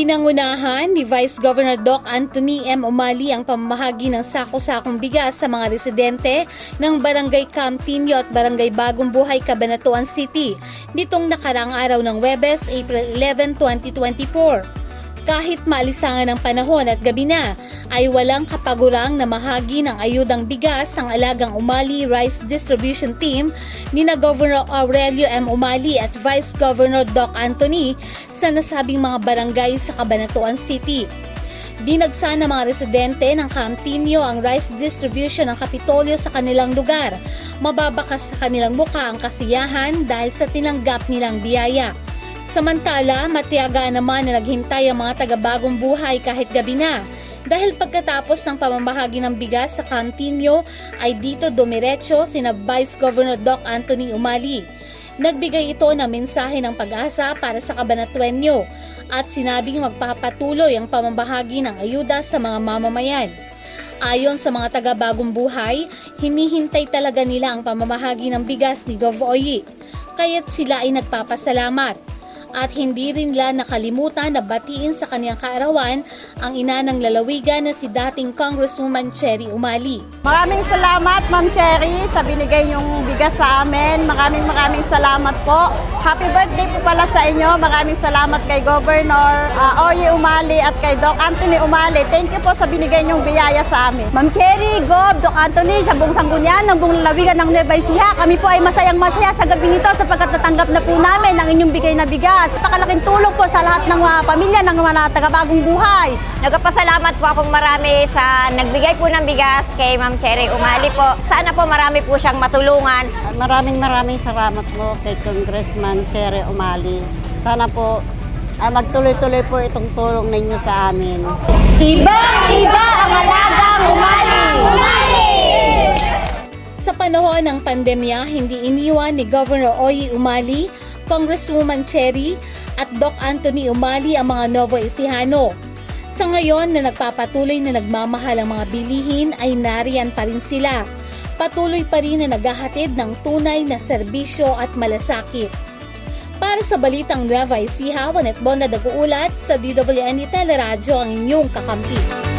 Pinangunahan ni Vice Governor Doc Anthony M. Umali ang pamamahagi ng sako-sakong bigas sa mga residente ng Barangay Campinio at Barangay Bagong Buhay, Cabanatuan City nitong nakarang araw ng Webes, April 11, 2024. Kahit maalisangan ng panahon at gabi na, ay walang kapagurang na mahagi ng ayudang bigas ang alagang Umali Rice Distribution Team ni na Governor Aurelio M. Umali at Vice Governor Doc Anthony sa nasabing mga barangay sa Cabanatuan City. Dinagsa ng mga residente ng Cantinio ang rice distribution ng Kapitolyo sa kanilang lugar. Mababakas sa kanilang muka ang kasiyahan dahil sa tinanggap nilang biyaya. Samantala, matiyaga naman na naghintay ang mga taga-bagong buhay kahit gabi na. Dahil pagkatapos ng pamamahagi ng bigas sa Cantinio ay dito dumiretso sina Vice Governor Doc Anthony Umali. Nagbigay ito ng mensahe ng pag-asa para sa Cabanatuenyo at sinabing magpapatuloy ang pamamahagi ng ayuda sa mga mamamayan. Ayon sa mga taga-bagong buhay, hinihintay talaga nila ang pamamahagi ng bigas ni Gov. Oyi, kaya't sila ay nagpapasalamat at hindi rin nila nakalimutan na batiin sa kanyang kaarawan ang ina ng lalawigan na si dating Congresswoman Cherry Umali. Maraming salamat, Ma'am Cherry, sa binigay niyong bigas sa amin. Maraming maraming salamat po. Happy birthday po pala sa inyo. Maraming salamat kay Governor uh, Oye Umali at kay Doc Anthony Umali. Thank you po sa binigay niyong biyaya sa amin. Ma'am Cherry, Gob, Doc Anthony, sa buong sanggunyan ng buong lalawigan ng Nueva Ecija, kami po ay masayang masaya sa gabi nito sapagkat natanggap na po namin ang inyong bigay na bigas. Napakalaking tulong po sa lahat ng mga pamilya ng mga taga-bagong buhay. Nagpapasalamat po akong marami sa nagbigay po ng bigas kay Ma'am Cherry Umali po. Sana po marami po siyang matulungan. Maraming maraming salamat po kay Congressman Cherry Umali. Sana po ay magtuloy-tuloy po itong tulong ninyo sa amin. Ibang-iba ang alagang umali! Sa panahon ng pandemya, hindi iniwan ni Governor Oyi Umali, Congresswoman Cherry at Doc Anthony Umali ang mga Novo Ecijano. Sa ngayon na nagpapatuloy na nagmamahal ang mga bilihin ay nariyan pa rin sila. Patuloy pa rin na naghahatid ng tunay na serbisyo at malasakit. Para sa Balitang Nueva Ecija, Wanet Bonda Daguulat sa DWN Teleradyo ang inyong kakampi.